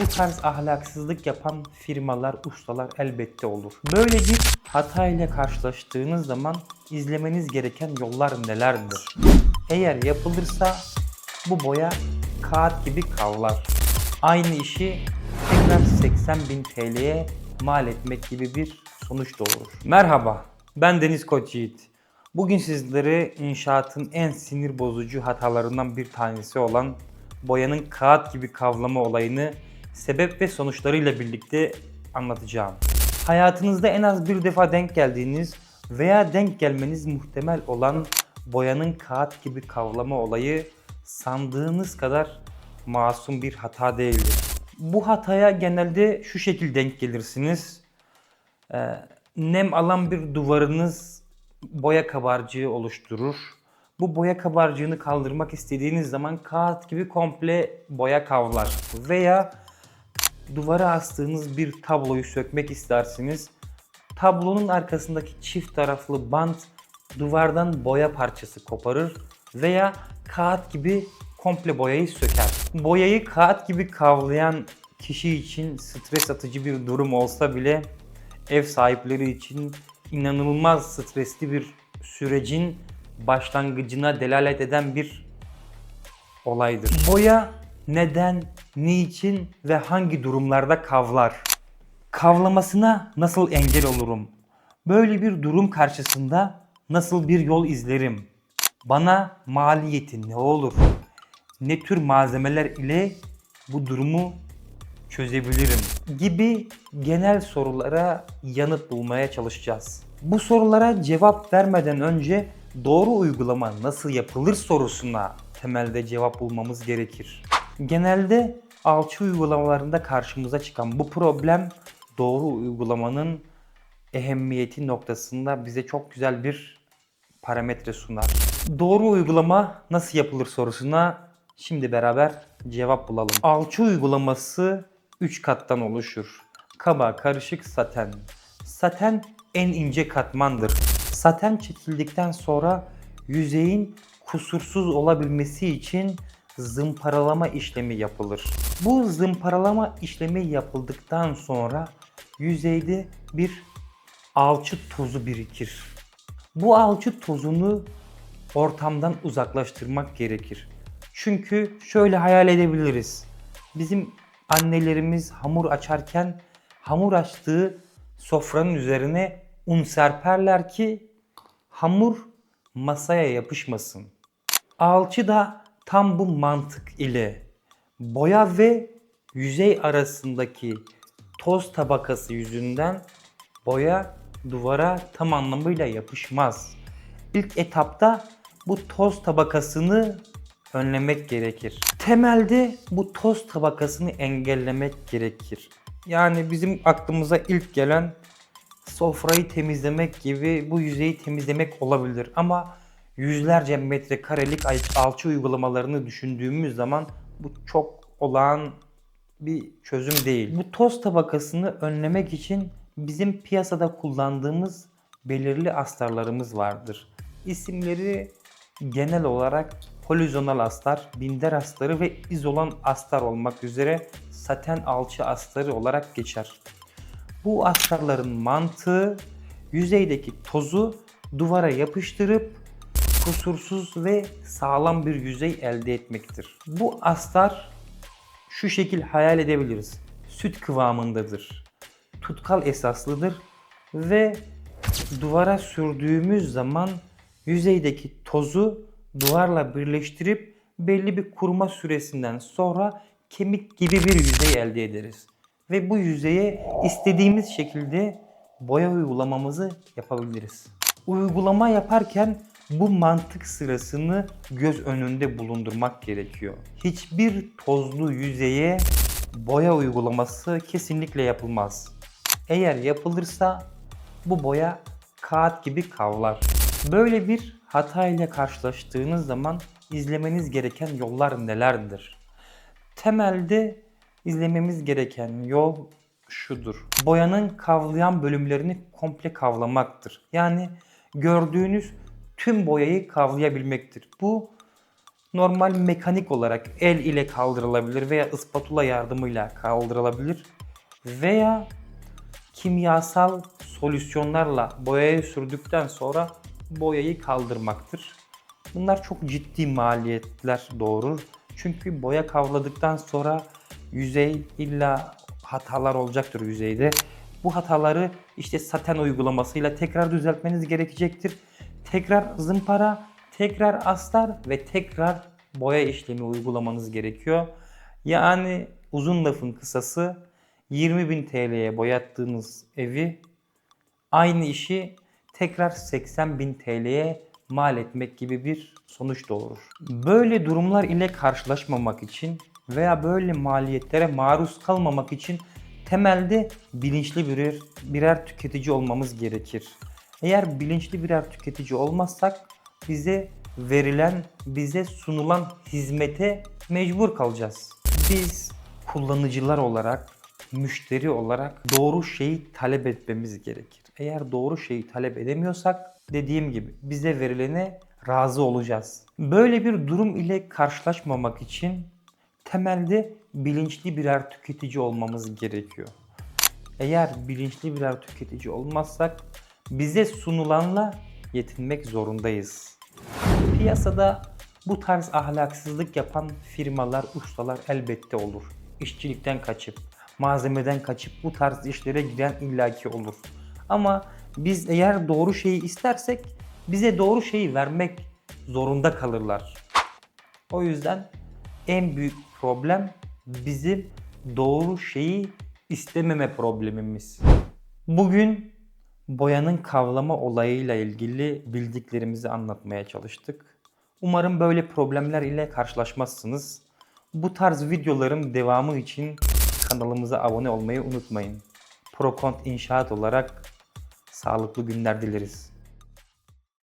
Bu tarz ahlaksızlık yapan firmalar, ustalar elbette olur. Böyle bir hata ile karşılaştığınız zaman izlemeniz gereken yollar nelerdir? Eğer yapılırsa bu boya kağıt gibi kavlar. Aynı işi tekrar 80 bin TL'ye mal etmek gibi bir sonuç doğurur. Merhaba, ben Deniz Koç Yiğit. Bugün sizlere inşaatın en sinir bozucu hatalarından bir tanesi olan boyanın kağıt gibi kavlama olayını sebep ve sonuçlarıyla birlikte anlatacağım. Hayatınızda en az bir defa denk geldiğiniz veya denk gelmeniz muhtemel olan boyanın kağıt gibi kavlama olayı sandığınız kadar masum bir hata değildir. Bu hataya genelde şu şekilde denk gelirsiniz. Ee, nem alan bir duvarınız boya kabarcığı oluşturur. Bu boya kabarcığını kaldırmak istediğiniz zaman kağıt gibi komple boya kavlar. Veya duvara astığınız bir tabloyu sökmek istersiniz. Tablonun arkasındaki çift taraflı bant duvardan boya parçası koparır veya kağıt gibi komple boyayı söker. Boyayı kağıt gibi kavlayan kişi için stres atıcı bir durum olsa bile ev sahipleri için inanılmaz stresli bir sürecin başlangıcına delalet eden bir olaydır. Boya neden, niçin ve hangi durumlarda kavlar? Kavlamasına nasıl engel olurum? Böyle bir durum karşısında nasıl bir yol izlerim? Bana maliyeti ne olur? Ne tür malzemeler ile bu durumu çözebilirim gibi genel sorulara yanıt bulmaya çalışacağız. Bu sorulara cevap vermeden önce doğru uygulama nasıl yapılır sorusuna temelde cevap bulmamız gerekir. Genelde alçı uygulamalarında karşımıza çıkan bu problem doğru uygulamanın ehemmiyeti noktasında bize çok güzel bir parametre sunar. Doğru uygulama nasıl yapılır sorusuna şimdi beraber cevap bulalım. Alçı uygulaması 3 kattan oluşur. Kaba, karışık, saten. Saten en ince katmandır. Saten çekildikten sonra yüzeyin kusursuz olabilmesi için zımparalama işlemi yapılır. Bu zımparalama işlemi yapıldıktan sonra yüzeyde bir alçı tozu birikir. Bu alçı tozunu ortamdan uzaklaştırmak gerekir. Çünkü şöyle hayal edebiliriz. Bizim annelerimiz hamur açarken hamur açtığı sofranın üzerine un serperler ki hamur masaya yapışmasın. Alçı da tam bu mantık ile boya ve yüzey arasındaki toz tabakası yüzünden boya duvara tam anlamıyla yapışmaz. İlk etapta bu toz tabakasını önlemek gerekir. Temelde bu toz tabakasını engellemek gerekir. Yani bizim aklımıza ilk gelen sofrayı temizlemek gibi bu yüzeyi temizlemek olabilir ama yüzlerce metrekarelik alçı uygulamalarını düşündüğümüz zaman bu çok olağan bir çözüm değil. Bu toz tabakasını önlemek için bizim piyasada kullandığımız belirli astarlarımız vardır. İsimleri genel olarak polizonal astar, binder astarı ve izolan astar olmak üzere saten alçı astarı olarak geçer. Bu astarların mantığı yüzeydeki tozu duvara yapıştırıp kusursuz ve sağlam bir yüzey elde etmektir. Bu astar şu şekil hayal edebiliriz. Süt kıvamındadır. Tutkal esaslıdır ve duvara sürdüğümüz zaman yüzeydeki tozu duvarla birleştirip belli bir kuruma süresinden sonra kemik gibi bir yüzey elde ederiz. Ve bu yüzeye istediğimiz şekilde boya uygulamamızı yapabiliriz. Uygulama yaparken bu mantık sırasını göz önünde bulundurmak gerekiyor. Hiçbir tozlu yüzeye boya uygulaması kesinlikle yapılmaz. Eğer yapılırsa bu boya kağıt gibi kavlar. Böyle bir hata ile karşılaştığınız zaman izlemeniz gereken yollar nelerdir? Temelde izlememiz gereken yol şudur. Boyanın kavlayan bölümlerini komple kavlamaktır. Yani gördüğünüz tüm boyayı kavlayabilmektir. Bu normal mekanik olarak el ile kaldırılabilir veya ıspatula yardımıyla kaldırılabilir veya kimyasal solüsyonlarla boyaya sürdükten sonra boyayı kaldırmaktır. Bunlar çok ciddi maliyetler doğurur. Çünkü boya kavladıktan sonra yüzey illa hatalar olacaktır yüzeyde. Bu hataları işte saten uygulamasıyla tekrar düzeltmeniz gerekecektir. Tekrar zımpara, tekrar astar ve tekrar boya işlemi uygulamanız gerekiyor. Yani uzun lafın kısası 20.000 TL'ye boyattığınız evi aynı işi tekrar 80.000 TL'ye mal etmek gibi bir sonuç doğurur. Böyle durumlar ile karşılaşmamak için veya böyle maliyetlere maruz kalmamak için temelde bilinçli birer, birer tüketici olmamız gerekir. Eğer bilinçli birer tüketici olmazsak bize verilen, bize sunulan hizmete mecbur kalacağız. Biz kullanıcılar olarak, müşteri olarak doğru şeyi talep etmemiz gerekir. Eğer doğru şeyi talep edemiyorsak dediğim gibi bize verilene razı olacağız. Böyle bir durum ile karşılaşmamak için temelde bilinçli birer tüketici olmamız gerekiyor. Eğer bilinçli birer tüketici olmazsak bize sunulanla yetinmek zorundayız. Piyasada bu tarz ahlaksızlık yapan firmalar, ustalar elbette olur. İşçilikten kaçıp, malzemeden kaçıp bu tarz işlere giren illaki olur. Ama biz eğer doğru şeyi istersek bize doğru şeyi vermek zorunda kalırlar. O yüzden en büyük problem bizim doğru şeyi istememe problemimiz. Bugün boyanın kavlama olayıyla ilgili bildiklerimizi anlatmaya çalıştık. Umarım böyle problemler ile karşılaşmazsınız. Bu tarz videoların devamı için kanalımıza abone olmayı unutmayın. Prokont İnşaat olarak sağlıklı günler dileriz.